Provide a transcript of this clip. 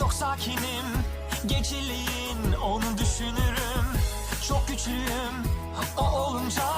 Çok sakinim Geceliğin onu düşünürüm. Çok güçlüyüm O olunca